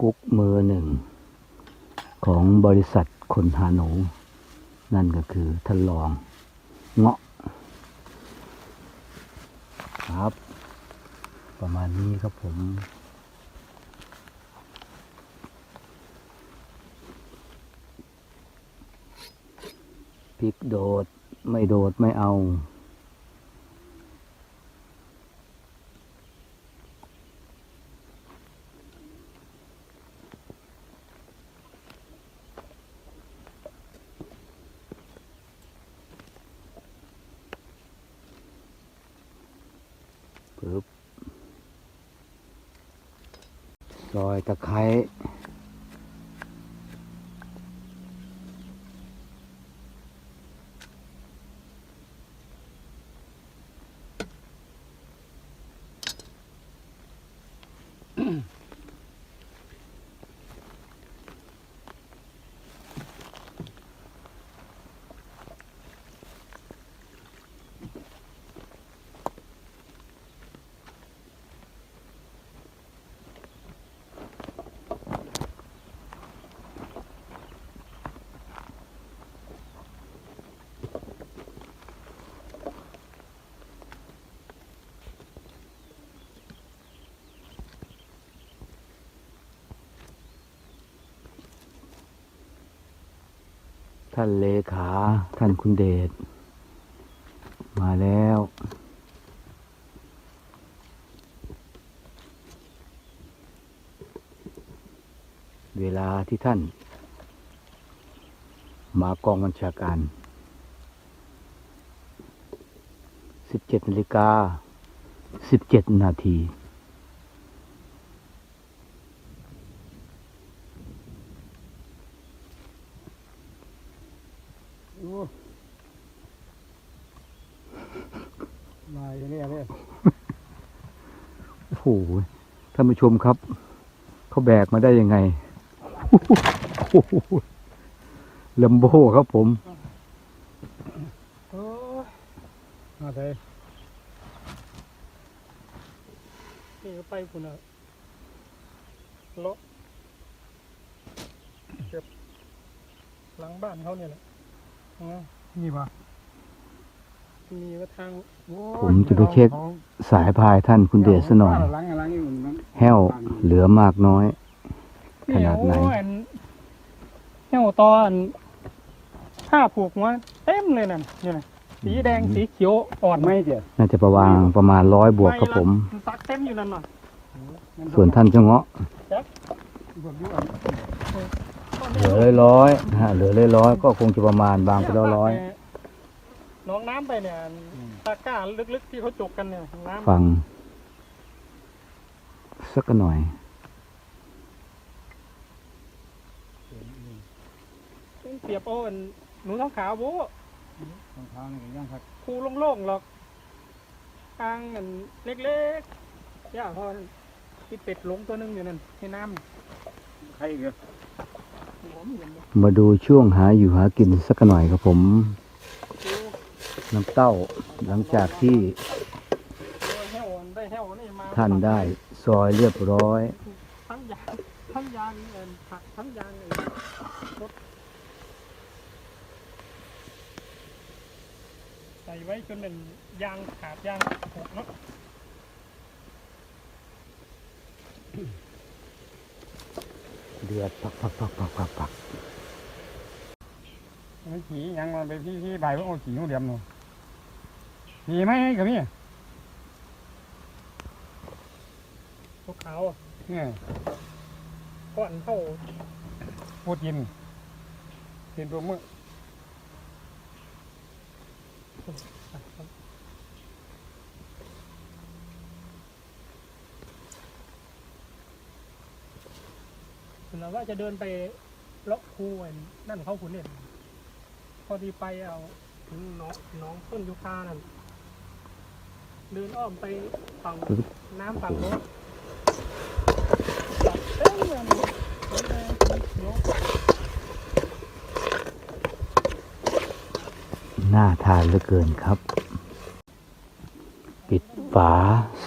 กุ๊กมือหนึ่ง ของบริษัทคนหาหนู นั่นก็คือท่านรองเงาะ ครับ ประมาณนี้ครับผม พริกโดด ไม่โดดไม่เอา ปึ๊บ ซอยตะไคร้ ท่านเลขา ท่านคุณเดช มาแล้ว เวลาที่ท่าน มากองบัญชาการ 17นาฬิกา17 นาที มาอย่างนี้เลย โอ้โหท่านผู้ชมครับ เขาแบกมาได้ยังไงลัมโบครับผมมาเลยนี่ก็ไปคุณอะเลาะเก็บหลังบ้านเขาเนี่ยแหละนะนี่ปะมีว่าทางโอ้ย ผมจะไปเช็คอาสายพายท่านคุณเดชซะหน่อยหลังหลังนี่มันแห้วเหลือมากน้อย ขนาดไหนโอ้ยอัแห้วตอนผ้าผูกมาเต็มเลยนั่นนี่นะสีแดงสีเขียวอ่อนไม่เดียวน่าจะประวางประมาณร้อยบวกครับผมตักเต็มอยู่นั่นน่ะส่วนท่านเจ้าเงาะเหลือร้อยร้อยๆนะฮะเหลือร้อยร้อยๆก็คงจะประมาณบางไปร้อยร้อย น้องน้ำไปเนี่ยตะกร้าลึกๆที่เขาจกกันเนี่ยน้ำๆฟัง สักหน่อยเปรียบโอ้นหนูท้องขาวโว้รองเท้านี่ก็ย่างครับคูโล่งๆหรอกทางอันเล็กๆย่าพอที่เป็ดหลงตัวหนึงอยู่นั่นให้น้ใครอีกอะำหอมอย่างนี้มาดูช่วงหาอยู่หากินสักหน่อยครับผม น้ำเต้าหลังจากที่แห้วได้แห้วนี่มาท่านได้ซอยเรียบร้อยทั้งยางทั้งยางเอ็นผักทั้งยางเอ็นรถใส่ไว้จนเป็นยางขาดยางผูกเนาะเดือดปักปักปักปักปักปักมันขี่ยังมันไปพี่พี่ใบว่าเอาขี่หูเดียมหนู ขี่ไหมกับพี่พวกขาวๆอะเนี่ยก้อนเท่าพูดกินกินตัวมือคุณว่าจะเดินไปเลาะคูอันนั่นเขาขุนเนี่ยพอดีไปเอาถึงน้องน้องต้นยูคานั่น เดินอ้อมไปฝั่งน้ำฝั่งโน้นเต็มเลยเดินเดี๋ยวน่าทานเหลือเกินครับ ปิดฝา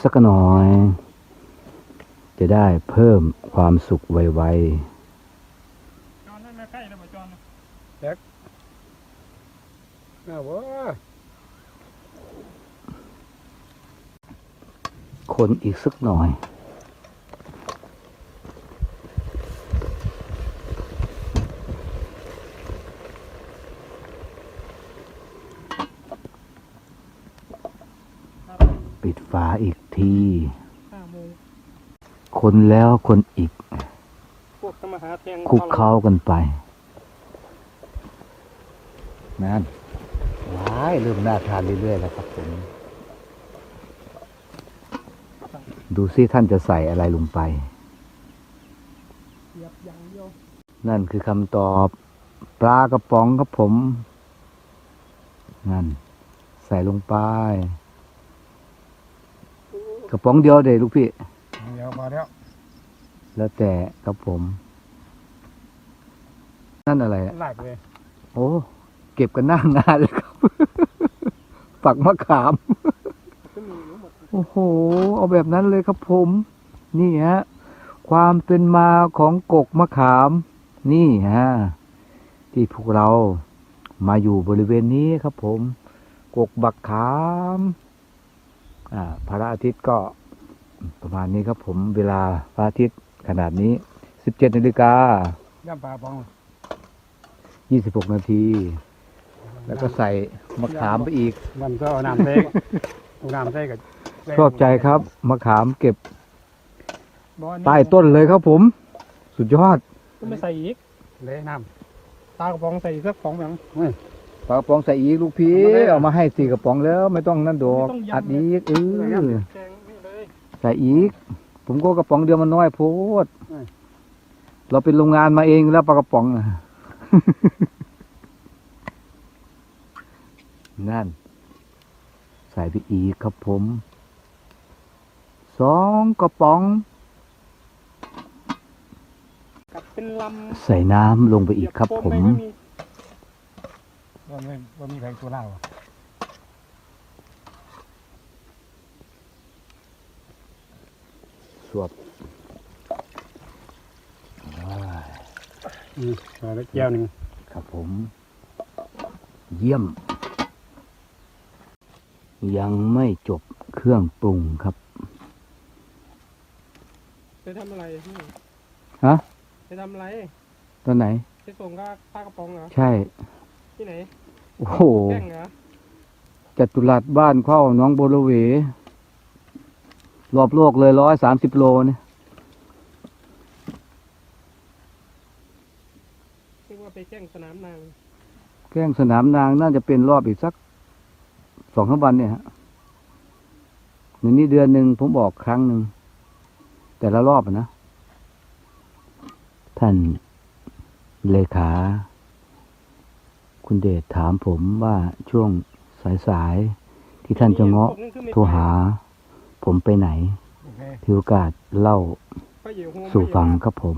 สักหน่อย จะได้เพิ่มความสุขไวจอนนั่นไม่ใกล้แล้วบ่จอนนะน่าเว้ยๆ คนอีกสักหน่อย ปิดฝาอีกทีห้าโมงคนแล้วคนอีกพวกทำมาหาแทงคลุกเคล้ากันไป นั่นว้ายเริ่มน่าทานเรื่อยๆแล้วครับผม ดูซิท่านจะใส่อะไรลงไปเหยียบอย่างเดียวนั่นคือคำตอบ ปลากระป๋องครับผม นั่น ใส่ลงไป กระป๋องเดียวเด็ลูกพี่ เดี๋ยวพอแล้ว แล้วแต่ครับผม นั่นอะไรอะไล่ไปเลย โอ้ เก็บกันหน้างานเลยครับ ฝักมะขามก็มีอยู่หมด โอ้โห เอาแบบนั้นเลยครับผม นี่ฮะ ความเป็นมาของกกมะขาม นี่ฮะ ที่พวกเรามาอยู่บริเวณนี้ครับผม กกบักขาม อ่า พระอาทิตย์ก็ประมาณนี้ครับผม เวลาพระอาทิตย์ขนาดนี้17นาฬิกาย่ำปลาปอง26นาที แล้วก็ใส่มะขามไปอีกย่ำก็เอาน้ำใส่เอาน้ำใส่กับ ชอบใจครับมะขามเก็บบ่อใต้ต้นเลยครับผม สุดยอดก็ไม่ใส่อีกเลยน้ตากระป๋องใส่อีกสักสองแบบปลากระป๋องใส่อีกลูกพี่เอามาให้สี่กระป๋องแล้ว ไม่ต้องนั่นดอกไม่ต้องยำอัดอีกเออแกงนี่เลยใส่อีก ผมก็กระป๋องเดียวมันน้อยโพดเราเป็นโรงงานมาเองแล้วปลากระป๋องน่ะนั่น ใส่ไปอีกครับผม สองกระป๋อง กับเป็นลำใส่น้ำลงไปอีกครับผมเหยียโฟไปก็ำว่าไม่ว่ามีใครตัวเล่าอะสวบว้ายอืมพอแล้วแก้วหนึ่งครับผม เยี่ยม ยังไม่จบเครื่องปรุงครับ ไปทำอะไรพี่ฮะไปทำอะไรตอนไหน ไปส่งก็ปลากระป๋องเหรอใช่ ที่ไหนโอ้โหแป้งเหรอจัตุรัสบ้านเข้าน้องโบโลเว รอบโลกเลยร้อยสามสิบโลเนี่ยเรียกว่าไปแกล้งสนามนาง แกล้งสนามนางน่าจะเป็นรอบอีกสักสองสามวันเนี่ยฮะในนี้เดือนหนึ่งผมบอกครั้งหนึ่ง แต่ละรอบอะนะ ท่านเลขา คุณเดชถามผมว่าช่วงสายๆที่ท่านจะเงาะพวกนั้นคือไม่โทรหา ผมไปไหนโอเคถือโอกาสเล่าไปอยู่โฮมสู่ฟังครับผม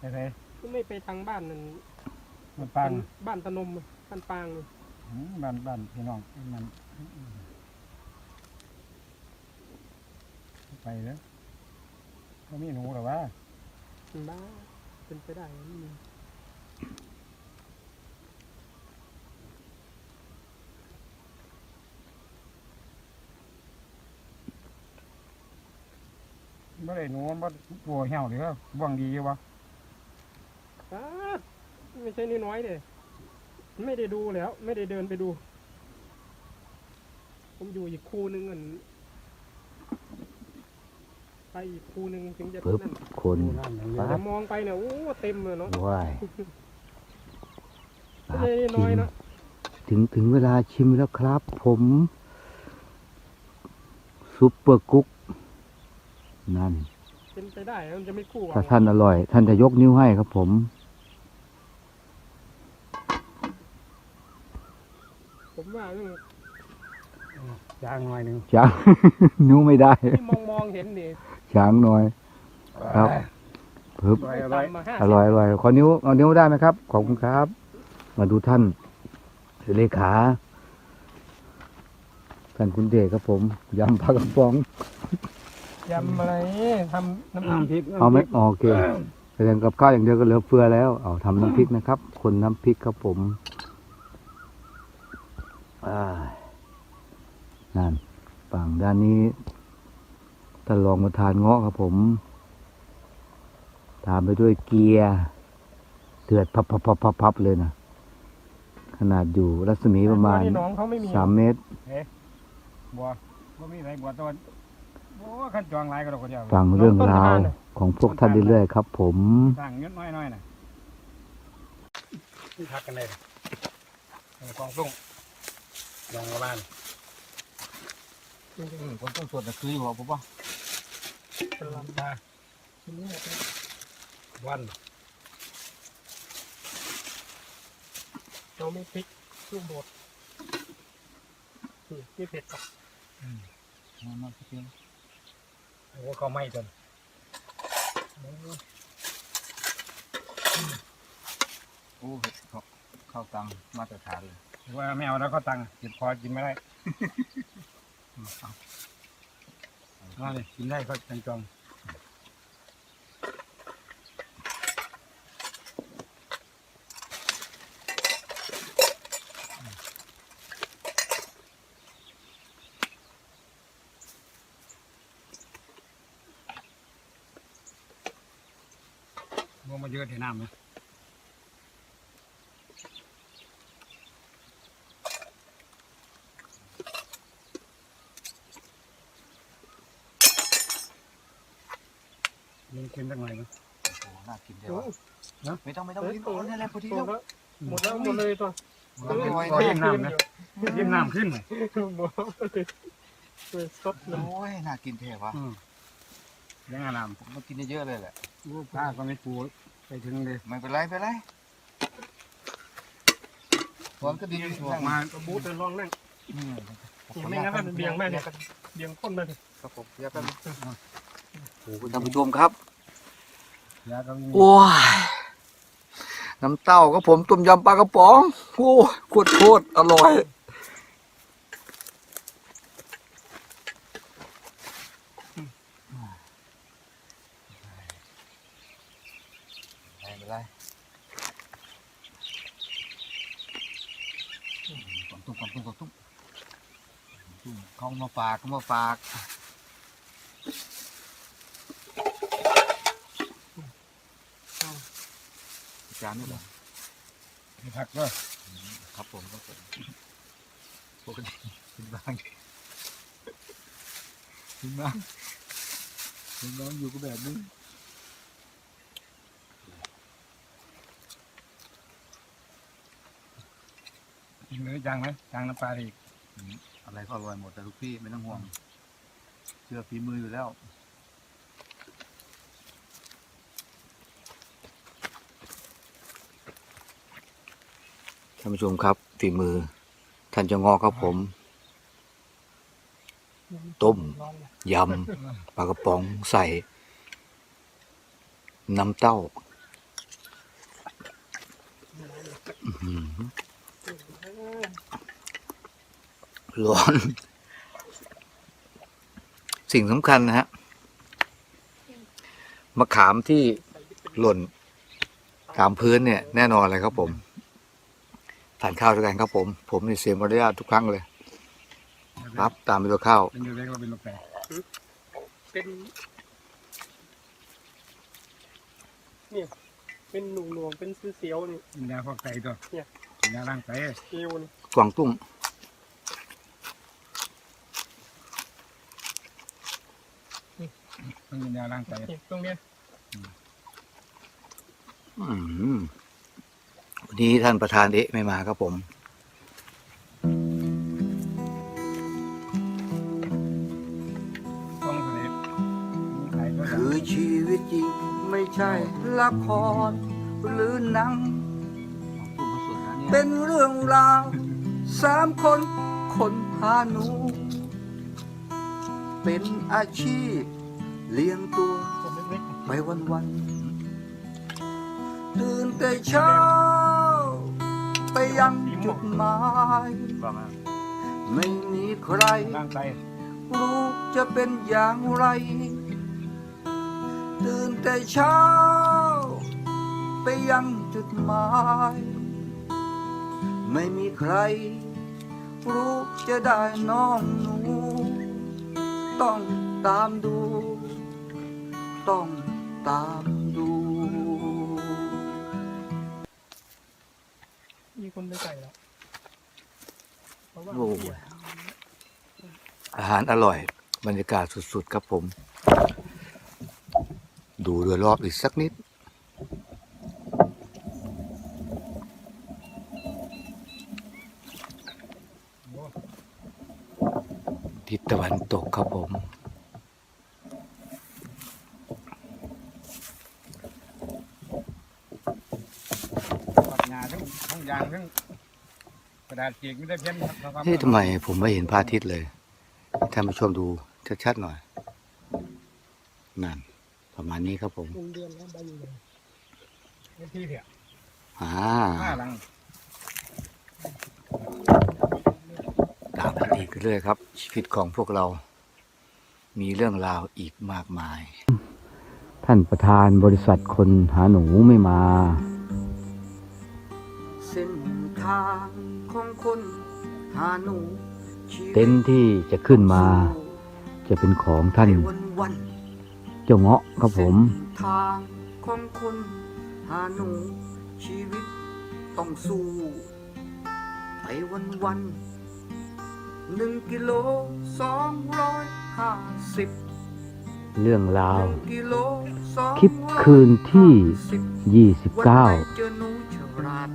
ไปไปก็ไม่ไปทางบ้านนั่นมันปังบ้านตะนมบ้านปางนี่อืมบ้านบ้านพี่น้องมันไปแล้ว ก็มีหนูหรอวะบ้าเป็นไปได้ไม่มีไม่ได้หนูบ่ตัวเหี่ยวหรือว่าบ่วงดีอยู่วะอ้าไม่ใช่น้อยๆเลยไม่ได้ดูแล้ว ไม่ได้เดินไปดู ผมอยู่อีกคู่นึงอัน ไปอีกคูนึงถึงจะปึ๊บนั่นคนดูน้ำอย่างเดียวแต่มองไปเนี่ยโอ้เต็มเลยเนาะว้ายคไม่รับใช่น้อยชิมเนาะถึงถึงเวลาชิมแล้วครับ ผมซุปเปอร์กุ๊กนั่น เป็นไปได้มันจะไม่คู่ถ้าเอาท่านอร่อย ท่านจะยกนิ้วให้ครับผม ผมว่าเรื่องยางหน่อยหนึ่งช้างนิ้วไม่ได้ ที่มองมองเห็นนี่ ช้างหน่อย ครับปึ๊บอร่อยไม่อร่อยต่ำมาห้าอร่อยอร่อยขอนิ้วเอานิ้วได้ไหมครับ ขอบคุณครับ มาดูท่านเลขาท่านคุณเดชครับผมยำปลากระป๋องยำอะไรทำน้ำน้ำพริกเอาไหมอ๋อโอเคแสดงกับข้าวอย่างเดียวก็เหลือเฟือแล้วเอาทำน้ำพริกนะครับ คนน้ำพริกครับผมอ่านั่นฝั่งด้านนี้ ท่านลองมาทานเงาะครับผม ตามไปด้วยเกียร์เดือดพับพับพับพับพับเลยนะขนาดอยู่รัศมีประมาณนี่น้องเขาไม่มีสามเมตรบัวบ่มีไรบัวต้นโอ้ขั้นจองหลายก็ดอกคนเดียวฟังเรื่องราวของพวกท่านเรื่อยๆครับ ผมสร้างเงินน้อยๆน่ะที่พักกันเลยกองส่งลองบ้านคนต้องสวดตะคืออยู่ผมว่า เป็นลำตาชิ้นนี้เป็นวันเราไม่พริกลูกโดดนี่ไม่เผ็ดหรอกโอ้เขาไม่จนโอ้เข้าตังมาตรฐานเลยว่าไม่เอาแล้วก็ตังค์เก็บคอกินไม่ได้ เอาเลยกินได้ก็จังจองว่ามาเยอะเทน้ำไห มยังเค็มสักหน่อยนะโอ้น่ากินเดียโอ้วไม่ต้องไม่ต้องเฮ้ยกินตัวนี่แหละพอดีตัวแล้วละหมดแล้วหมดเลยตัวขอเย็นน้ำนะเย็นน้ำขึ้นเลยหมดเลยเลยสดเลยโอ้ยน่ากินแท้วะอืมยังไงน้ผมมากินเยอะๆเลยแหละำลูกค้าก็ไม่ปูไปถึงเลยไม่เป็นไรไม่เป็นไรตอนก็ดีออกมากระบูดเลยลองนั่งอืมไม่งั้นมันเบี่ยงแม่เนี่ยเบี่ยงก้นเลยครับผมเดี๋ยวแป๊บนึง โอ้โหท่านผู้ชมครับยาก็มีโอ้ยน้ำเต้าครับผมต้มยำปลากระป๋องโอ้ยโคตรโคตรอร่อยไม่เป็นไรกวางตุ้งกวางตุ้งกวางตุ้งตุ้งเขามาฝากเขามาฝาก จานนี่เหรอมีผักก็ครับผมครับผมปกติกินบ้างกินบ้างกินบ้างอยู่ก็แบบนี้กินเลยจางไหมจางน้ำปลาอีก อะไรก็อร่อยหมดแต่ทุกพี่ไม่ต้องห่วงเชื่อฝีมืออยู่แล้วานผู้ชมครับฝีมือท่านจะงอครับผม ต้มยำปลากระป๋องใส่ น้ำเต้าร้อน สิ่งสำคัญนะฮะมะขามที่หล่นตามพื้นเนี่ย แน่นอนเลยครับผม ทานข้าวด้วยกันครับผม ผมนี่เสียมารยาททุกครั้งเลยครับตามไปตัวข้าวเป็นเล็กๆเราเป็นลูกแปรเป็นนี่เป็นหนุ่มๆเป็นเสียวๆนี่กินยาฟอกไตตัวเนี่ยกินยาล้างไตเอวนี่กวางตุ้งต้องกินยาล้างไตนี่ตรงเนี้ยอืม วันนี้ท่านประธานเอะไม่มาครับผม ต้องสด็จมีไข่ก็คือชีวิตจริงไม่ใช่ละครหรือหนัง เป็นเรื่องราวสามคนคนพาหนู เป็นอาชีพเลี้ยงตัว ไปวันวันๆตื่นแต่เช้า ไปยังจุดหมายไม่มีใครล้างไตรู้จะเป็นอย่างไร ตื่นแต่เช้า ไปยังจุดหมาย ไม่มีใครรู้จะได้น้องหนู ต้องตามดู ต้องตาม ไปไก่แล้วเพราะว่าโอ้เสียอาหารอร่อย บรรยากาศสุดๆครับผม ดูโดยรอบอีกสักนิด ทิศตะวันตกครับผม ปักงาทั้งทั้งยางทั้งกระ ดาษเกีกไม่ได้เพี้ยนครับเฮ้ยทำไมผมไม่เห็นพระอาทิตย์เลยท่านผู้ชมดูชัดๆหน่อย นั่น ประมาณนี้ครับผมวงเดือนแล้วใบอยู่เลยเป็นที่เถี่ยอ่าห้าหลังตามกันอีกเรื่อยครับ ชีวิตของพวกเรา มีเรื่องราวอีกมากมาย ท่านประธานบริษัทคนหาหนูไม่มา เส้นทาง ของคนหาหนูเต็นท์ที่จะขึ้นมา จะเป็นของท่านวันเจ้าเงาะครับผมเส้นทางของคนหาหนูชีวิตต้องสู้ไปวันวันๆหนึ่งกิโลสองร้อยห้าสิบเรื่องราวหนึ่งกิโลสองคลิปคืนที่วันไหน29เ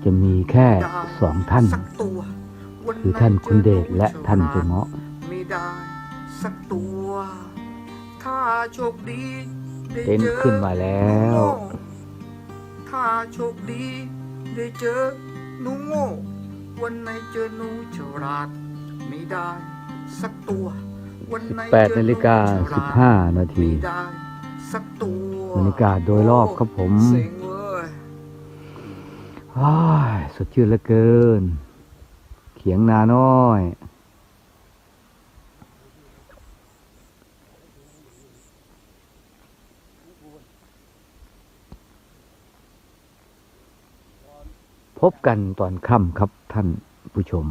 จอหนูฉลาดจะมีแค่สองท่านสักตัววันไหคือท่านคุณเดชและท่านเจ้าเงาะไม่ได้สักตัว ถ้าโชคดีได้เต็นท์จอขึ้นมาแล้ว ถ้าโชคดีได้เจอหนูโง่วันไหนเจอหนูฉลาดไม่ได้สักตัววันไหนเจอ18นาฬิกาหนูฉลด15 นาทีไม่ได้สักตัวบรรยากาศโดยรอบครับผม สดชื่นเหลือเกิน เขียงนาน้อย พบกันตอนค่ำครับท่านผู้ชม